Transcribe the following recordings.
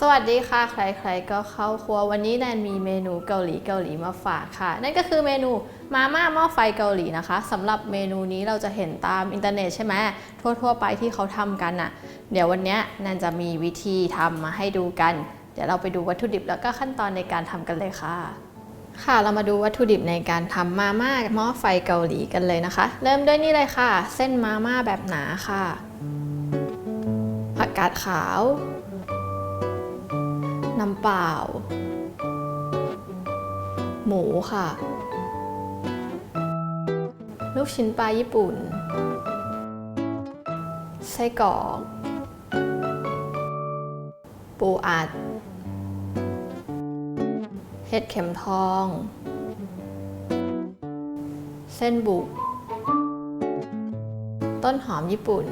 สวัสดีค่ะ ใครๆก็เข้าครัววันนี้แนนมีเมนูเกาหลีเกาหลีมาฝากค่ะ นั่นก็คือเมนูมาม่าหม้อไฟเกาหลีนะคะสำหรับเมนูนี้เราจะเห็นตามอินเทอร์เน็ตใช่ไหมทั่วๆไปที่เขาทำกันน่ะ เดี๋ยววันนี้แนนจะมีวิธีทำมาให้ดูกัน เดี๋ยวเราไปดูวัตถุดิบแล้วก็ขั้นตอนในการทำกันเลยค่ะ ค่ะเรามาดูวัตถุดิบในการทำมาม่าหม้อไฟเกาหลีกันเลยนะคะ เริ่มด้วยนี่เลยค่ะ เส้นมาม่าแบบหนาค่ะผักกาดขาว น้ำเปล่า หมูค่ะ ลูกชิ้นปลาญี่ปุ่น ไส้กรอก ปูอัด เห็ดเข็มทอง เส้นบุก ต้นหอมญี่ปุ่น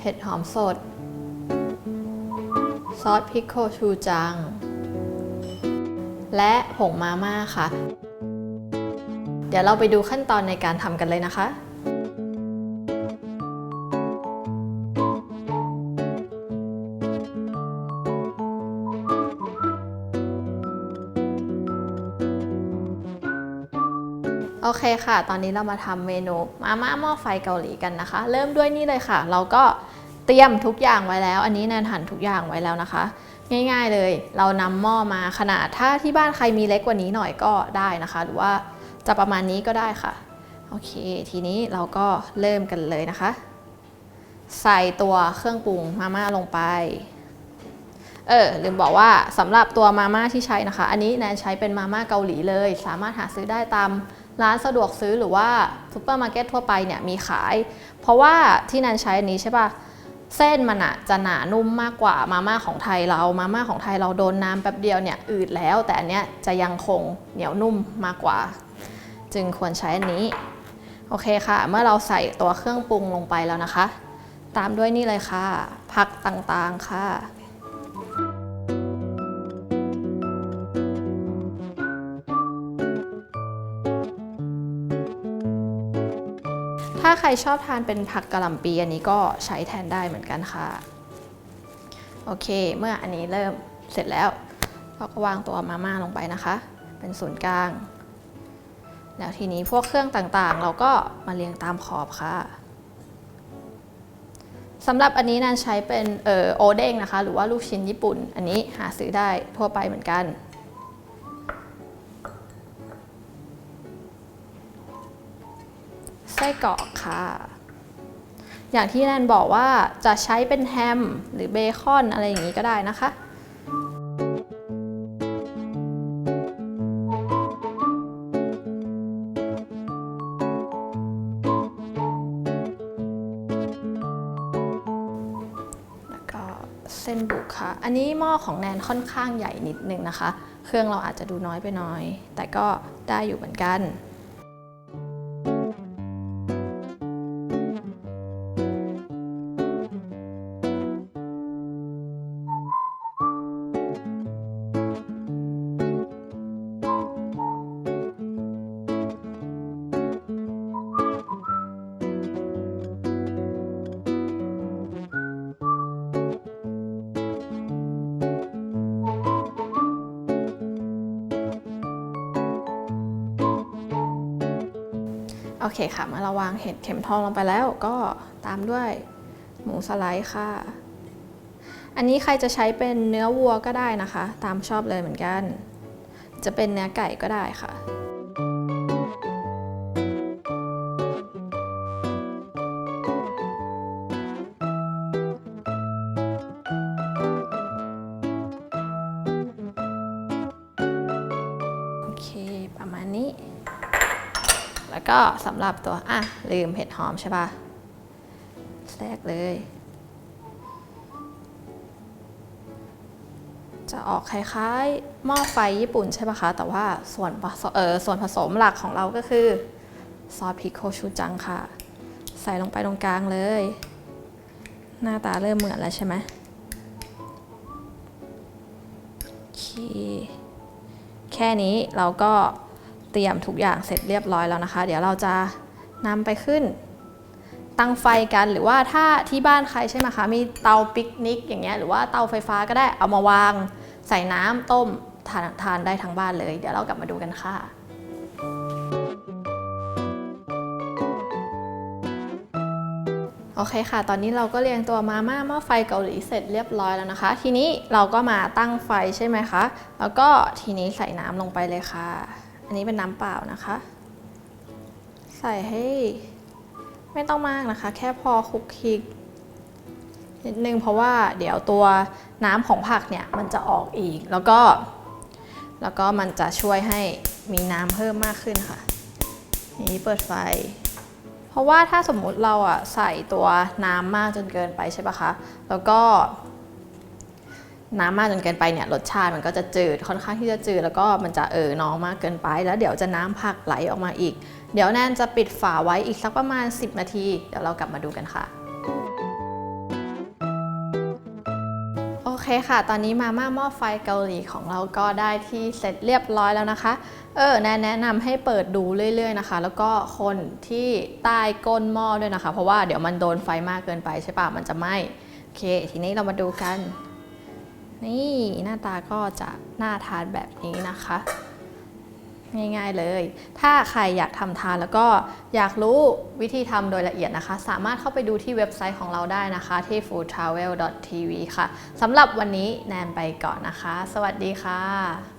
เห็ดหอมสด ซอสพริกโคชูจัง และผงมาม่าค่ะ เดี๋ยวเราไปดูขั้นตอนในการทำกันเลยนะคะโอเคค่ะ ตอนนี้เรามาทำเมนูมาม่าหม้อไฟเกาหลีกันนะคะ เริ่มด้วยนี่เลยค่ะ เราก็ เตรียมทุกอย่างไว้แล้ว อันนี้แนนหั่นทุกอย่างไว้แล้วนะคะ ง่ายๆเลย เรานำหม้อมาขนาดถ้าที่บ้านใครมีเล็กกว่านี้หน่อยก็ได้นะคะ หรือว่าจะประมาณนี้ก็ได้ค่ะ โอเค ทีนี้เราก็เริ่มกันเลยนะคะ ใส่ตัวเครื่องปรุงมาม่าลงไป เออลืมบอกว่าสำหรับตัวมาม่าที่ใช้นะคะ อันนี้แนนใช้เป็นมาม่าเกาหลีเลย สามารถหาซื้อได้ตามร้านสะดวกซื้อหรือว่าซูเปอร์มาร์เก็ตทั่วไปเนี่ยมีขาย เพราะว่าที่แนนใช้อันนี้ใช่ปะ เส้นมันอะจะหนานุ่มมากกว่ามาม่าของไทยเรา มาม่าของไทยเราโดนน้ำแป๊บเดียวเนี่ยอืดแล้ว แต่อันเนี้ยจะยังคงเหนียวนุ่มมากกว่า จึงควรใช้อันนี้ โอเคค่ะ เมื่อเราใส่ตัวเครื่องปรุงลงไปแล้วนะคะ ตามด้วยนี่เลยค่ะ ผักต่างๆค่ะ ถ้าใครชอบทานเป็นผักกะหล่ำปีอันนี้ก็ใช้แทนได้เหมือนกันค่ะ โอเค เมื่ออันนี้เริ่มเสร็จแล้วเราก็วางตัวมาม่าลงไปนะคะ เป็นศูนย์กลาง แล้วทีนี้พวกเครื่องต่างๆ เราก็มาเรียงตามขอบค่ะสำหรับอันนี้นันใช้เป็นออโอเด้งนะคะ หรือว่าลูกชิ้นญี่ปุ่น อันนี้หาซื้อได้ทั่วไปเหมือนกัน ส้กรอกค่ะ อย่างที่แนนบอกว่าจะใช้เป็นแฮมหรือเบคอนอะไรอย่างนี้ก็ได้นะคะแล้วก็เส้นบุกค่ะ อันนี้หม้อของแนนค่อนข้างใหญ่นิดนึงนะคะ เครื่องเราอาจจะดูน้อยไปหน่อย แต่ก็ได้อยู่เหมือนกัน โอเคค่ะเมื่อเราวางเห็ดเข็มทองลงไปแล้วก็ตามด้วยหมูสไลด์ค่ะ อันนี้ใครจะใช้เป็นเนื้อวัวก็ได้นะคะ ตามชอบเลยเหมือนกัน จะเป็นเนื้อไก่ก็ได้ค่ะโอเคประมาณนี้ แล้วก็สำหรับตัวอะลืมเห็ดหอมใช่ปะแทรกเลย จะออกคล้ายๆหม้อไฟญี่ปุ่นใช่ปะคะ แต่ว่าส่วนผสมเออส่วนผสมหลักของเราก็คือซอสพริกโคชูจังค่ะ ใส่ลงไปตรงกลางเลย หน้าตาเริ่มเหมือนแล้วใช่ไหมโอเคแค่นี้เราก็ เตรียมทุกอย่างเสร็จเรียบร้อยแล้วนะคะ เดี๋ยวเราจะนำไปขึ้น ตั้งไฟกันหรือว่าถ้าที่บ้านใครใช่ไหมคะมีเตาปิกนิกอย่างเงี้ยหรือว่าเตาไฟฟ้าก็ได้เอามาวาง ใส่น้ำต้มทานทานได้ทั้งบ้านเลย เดี๋ยวเรากลับมาดูกันค่ะโอเคค่ะ ตอนนี้เราก็เรียงตัวมาม่าหม้อไฟเกาหลีเสร็จเรียบร้อยแล้วนะคะ ทีนี้เราก็มาตั้งไฟใช่ไหมคะ แล้วก็ทีนี้ใส่น้ำลงไปเลยค่ะ อันนี้เป็นน้ำเปล่านะคะ ใส่ให้ ไม่ต้องมากนะคะ แค่พอคลุกคลิกนิดนึงเพราะว่าเดี๋ยวตัวน้ำของผักเนี่ยมันจะออกอีก แล้วก็ แล้วก็มันจะช่วยให้มีน้ำเพิ่มมากขึ้นค่ะนี้เปิดไฟ เพราะว่าถ้าสมมุติเราอะใส่ตัวน้ำมากจนเกินไปใช่ปะคะ แล้วก็ น้ำมากจนเกินไปเนี่ยรสชาติมันก็จะจืดค่อนข้างที่จะจืดแล้วก็มันจะเออน้องมากเกินไป แล้วเดี๋ยวจะน้ำผักไหลออกมาอีก เดี๋ยวแนนจะปิดฝาไว้อีกสักประมาณ 10 นาที เดี๋ยวเรากลับมาดูกันค่ะโอเคค่ะ ตอนนี้มาม่าหม้อไฟเกาหลีของเราก็ได้ที่เสร็จเรียบร้อยแล้วนะคะ เออแนนแนะนำให้เปิดดูเรื่อยๆนะคะ แล้วก็คนที่ใต้ก้นหม้อด้วยนะคะ เพราะว่าเดี๋ยวมันโดนไฟมากเกินไปใช่ปะมันจะไหม้โอเค ทีนี้เรามาดูกัน นี่หน้าตาก็จะน่าทานแบบนี้นะคะ ง่ายๆเลย ถ้าใครอยากทำทานแล้วก็อยากรู้วิธีทำโดยละเอียดนะคะ สามารถเข้าไปดูที่เว็บไซต์ของเราได้นะคะที่ foodtravel.tv ค่ะสำหรับวันนี้แนนไปก่อนนะคะ สวัสดีค่ะ